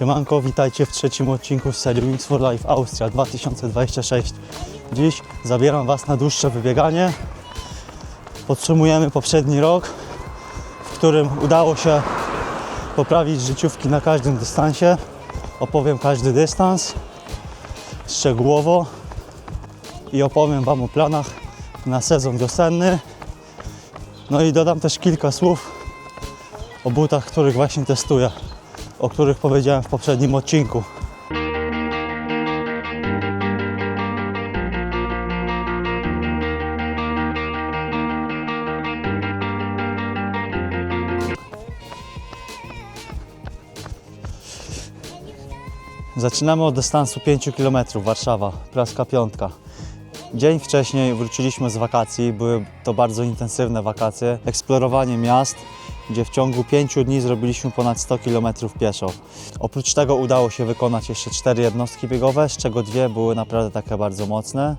Siemanko, witajcie w trzecim odcinku z serii Wings for Life Austria 2026. Dziś zabieram Was na dłuższe wybieganie. Podtrzymujemy poprzedni rok, w którym udało się poprawić życiówki na każdym dystansie. Opowiem każdy dystans szczegółowo i opowiem Wam o planach na sezon wiosenny. No i dodam też kilka słów o butach, których właśnie testuję, o których powiedziałem w poprzednim odcinku. Zaczynamy od dystansu 5 km Warszawa, Praska Piątka. Dzień wcześniej wróciliśmy z wakacji, były to bardzo intensywne wakacje, eksplorowanie miast, gdzie w ciągu 5 dni zrobiliśmy ponad 100 km pieszo. Oprócz tego udało się wykonać jeszcze 4 jednostki biegowe, z czego dwie były naprawdę takie bardzo mocne.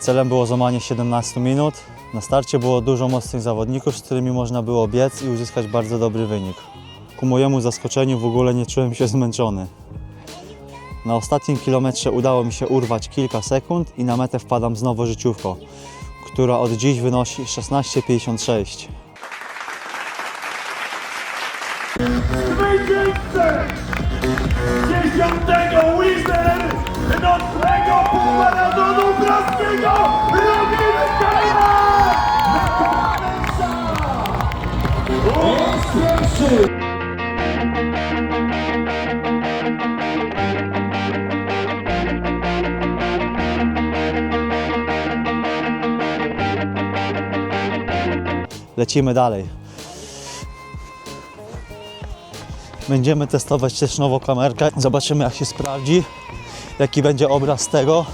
Celem było złamanie 17 minut. Na starcie było dużo mocnych zawodników, z którymi można było biec i uzyskać bardzo dobry wynik. Ku mojemu zaskoczeniu w ogóle nie czułem się zmęczony. Na ostatnim kilometrze udało mi się urwać kilka sekund i na metę wpadam z nowo życiówką, która od dziś wynosi 16,56. Dziesiątego Wizard nocnego półmaratonu praskiego robimy Kajma! Jest pierwszy! Lecimy dalej. Będziemy testować też nową kamerkę. Zobaczymy jak się sprawdzi, jaki będzie obraz tego.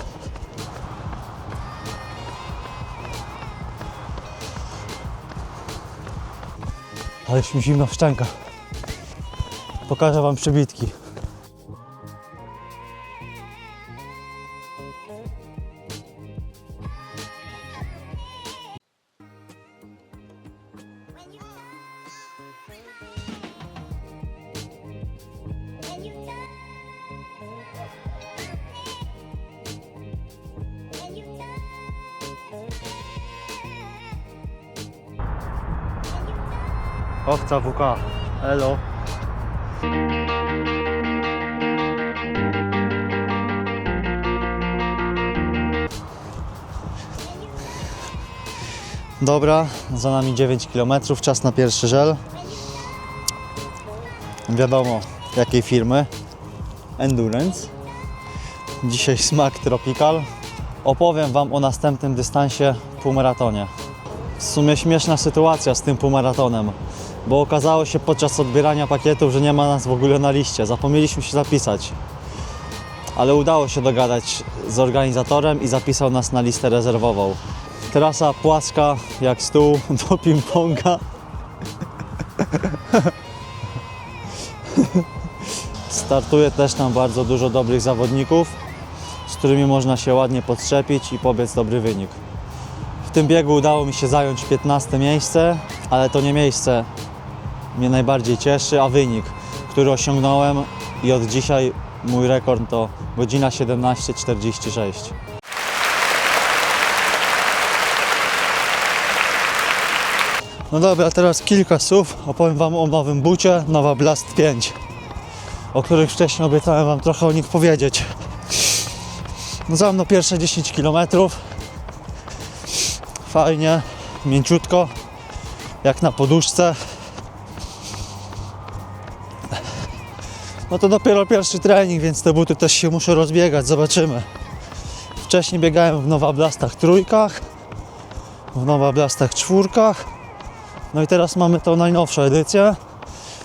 Ale już mi zimno w szczękach. Pokażę Wam przybitki. Owca WK. Elo. Dobra, za nami 9 km, czas na pierwszy żel. Wiadomo jakiej firmy. Endurance. Dzisiaj smak Tropical. Opowiem Wam o następnym dystansie półmaratonie. W sumie śmieszna sytuacja z tym półmaratonem, bo okazało się podczas odbierania pakietów, że nie ma nas w ogóle na liście. Zapomnieliśmy się zapisać. Ale udało się dogadać z organizatorem i zapisał nas na listę rezerwową. Trasa płaska jak stół do ping-ponga. Startuje też tam bardzo dużo dobrych zawodników, z którymi można się ładnie podstrzepić i pobiec dobry wynik. W tym biegu udało mi się zająć 15 miejsce, ale to nie miejsce mnie najbardziej cieszy, a wynik, który osiągnąłem i od dzisiaj mój rekord to godzina 17.46. No dobra, teraz kilka słów. Opowiem Wam o nowym bucie, Nowa Blast 5, o których wcześniej obiecałem Wam trochę o nich powiedzieć. No za mną pierwsze 10 kilometrów fajnie, mięciutko, jak na poduszce. No to dopiero pierwszy trening, więc te buty też się muszę rozbiegać, zobaczymy. Wcześniej biegałem w Nowa Blastach trójkach, w Nowa Blastach czwórkach, no i teraz mamy tą najnowszą edycję.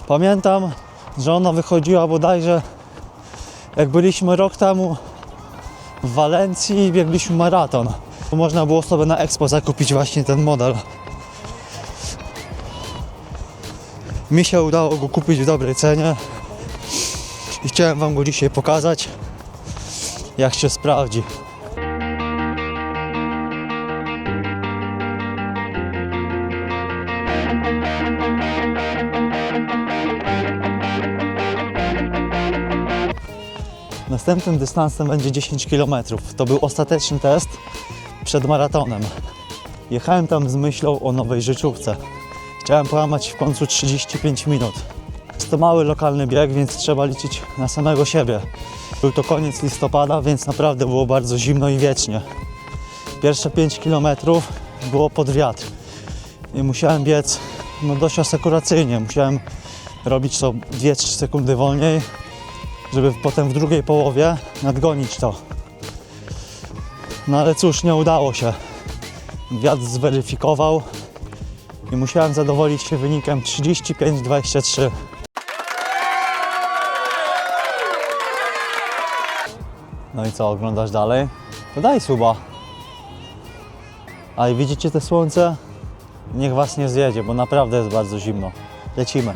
Pamiętam, że ona wychodziła bodajże jak byliśmy rok temu w Walencji i biegliśmy maraton. Można było sobie na Expo zakupić właśnie ten model. Mi się udało go kupić w dobrej cenie i chciałem Wam go dzisiaj pokazać, jak się sprawdzi. Następnym dystansem będzie 10 km. To był ostateczny test przed maratonem. Jechałem tam z myślą o nowej życiówce. Chciałem połamać w końcu 35 minut. Jest to mały lokalny bieg, więc trzeba liczyć na samego siebie. Był to koniec listopada, więc naprawdę było bardzo zimno i wiecznie. Pierwsze 5 km było pod wiatr i musiałem biec no, dość asekuracyjnie. Musiałem robić to 2-3 sekundy wolniej, żeby potem w drugiej połowie nadgonić to. No ale cóż, nie udało się. Wiatr zweryfikował i musiałem zadowolić się wynikiem 35-23. No i co, oglądasz dalej? To daj suba. A i widzicie te słońce? Niech was nie zjedzie, bo naprawdę jest bardzo zimno. Lecimy.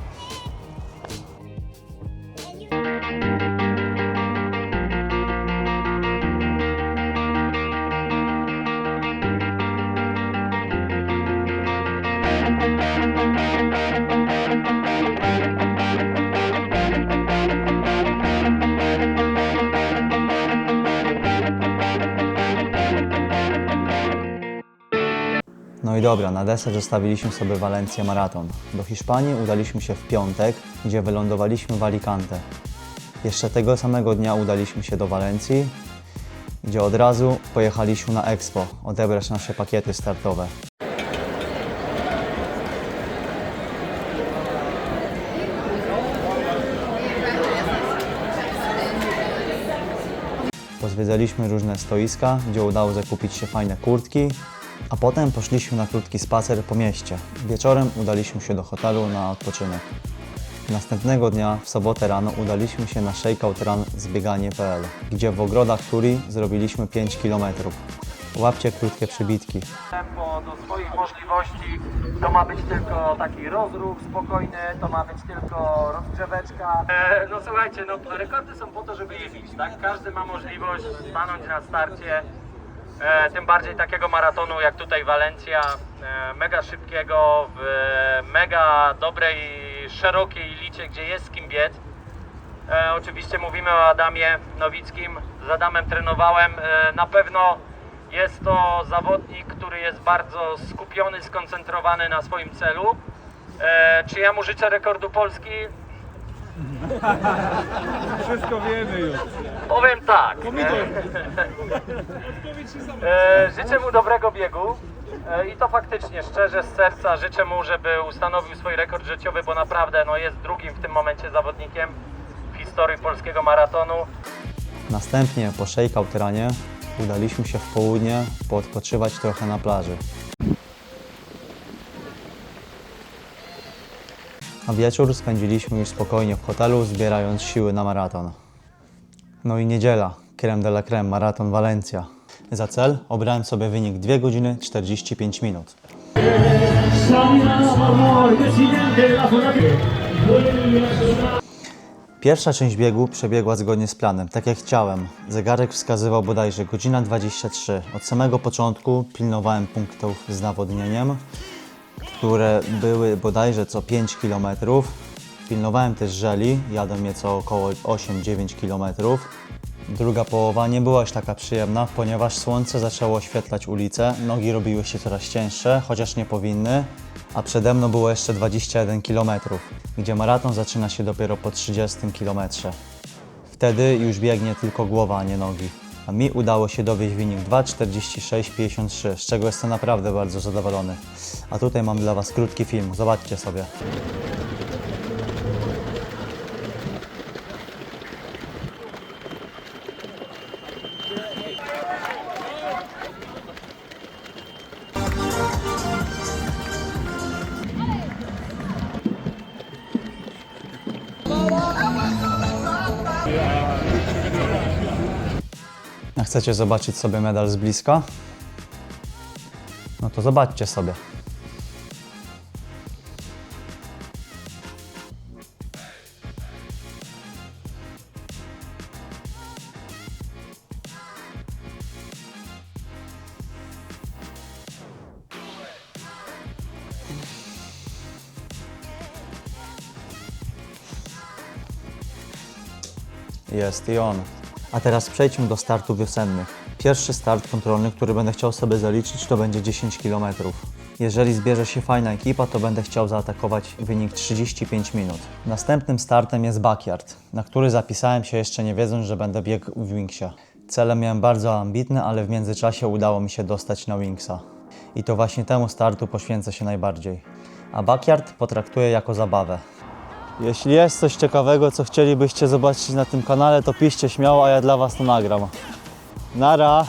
No i dobra, na deser zostawiliśmy sobie Walencję Maraton. Do Hiszpanii udaliśmy się w piątek, gdzie wylądowaliśmy w Alicante. Jeszcze tego samego dnia udaliśmy się do Walencji, gdzie od razu pojechaliśmy na Expo odebrać nasze pakiety startowe. Pozwiedzaliśmy różne stoiska, gdzie udało zakupić się fajne kurtki, a potem poszliśmy na krótki spacer po mieście. Wieczorem udaliśmy się do hotelu na odpoczynek. Następnego dnia, w sobotę rano, udaliśmy się na Shakeout Run zbieganie.pl, gdzie w ogrodach Turi zrobiliśmy 5 km. Łapcie krótkie przybitki. tempo do swoich możliwości. To ma być tylko taki rozruch spokojny, to ma być tylko rozgrzeweczka. E, no słuchajcie, no rekordy są po to, żeby je bić, tak? Każdy ma możliwość stanąć na starcie. E, tym bardziej takiego maratonu jak tutaj Walencja, e, mega szybkiego, w e, mega dobrej, szerokiej licie, gdzie jest z kim biec. E, oczywiście mówimy o Adamie Nowickim. Z Adamem trenowałem. E, na pewno jest to zawodnik, który jest bardzo skupiony, skoncentrowany na swoim celu. E, czy ja mu życzę rekordu Polski? Wszystko wiemy już. Powiem tak. Pomidor. E, życzę mu dobrego biegu. E, I to faktycznie, szczerze, z serca życzę mu, żeby ustanowił swój rekord życiowy, bo naprawdę no, jest drugim w tym momencie zawodnikiem w historii polskiego maratonu. Następnie po Shakeout Runie udaliśmy się w południe poodpoczywać trochę na plaży. A wieczór spędziliśmy już spokojnie w hotelu, zbierając siły na maraton. No i niedziela, creme de la creme, maraton Walencja. Za cel obrałem sobie wynik 2 godziny 45 minut. Pierwsza część biegu przebiegła zgodnie z planem, tak jak chciałem. Zegarek wskazywał bodajże godzina 23. Od samego początku pilnowałem punktów z nawodnieniem, które były bodajże co 5 km. Pilnowałem też żeli, jadłem je co około 8-9 km. Druga połowa nie była już taka przyjemna, ponieważ słońce zaczęło oświetlać ulice, nogi robiły się coraz cięższe, chociaż nie powinny, a przede mną było jeszcze 21 km, gdzie maraton zaczyna się dopiero po 30 km. Wtedy już biegnie tylko głowa, a nie nogi. A mi udało się dowieść wynik 2.46.53, z czego jestem naprawdę bardzo zadowolony. A tutaj mam dla Was krótki film, zobaczcie sobie. Chcecie zobaczyć sobie medal z bliska? No to zobaczcie sobie. Jest i on. A teraz przejdźmy do startów wiosennych. Pierwszy start kontrolny, który będę chciał sobie zaliczyć, to będzie 10 km. Jeżeli zbierze się fajna ekipa, to będę chciał zaatakować wynik 35 minut. Następnym startem jest backyard, na który zapisałem się jeszcze nie wiedząc, że będę biegł w Wingsie. Cele miałem bardzo ambitne, ale w międzyczasie udało mi się dostać na Wingsa. I to właśnie temu startu poświęcę się najbardziej. A backyard potraktuję jako zabawę. Jeśli jest coś ciekawego, co chcielibyście zobaczyć na tym kanale, to piszcie śmiało, a ja dla Was to nagram. Nara!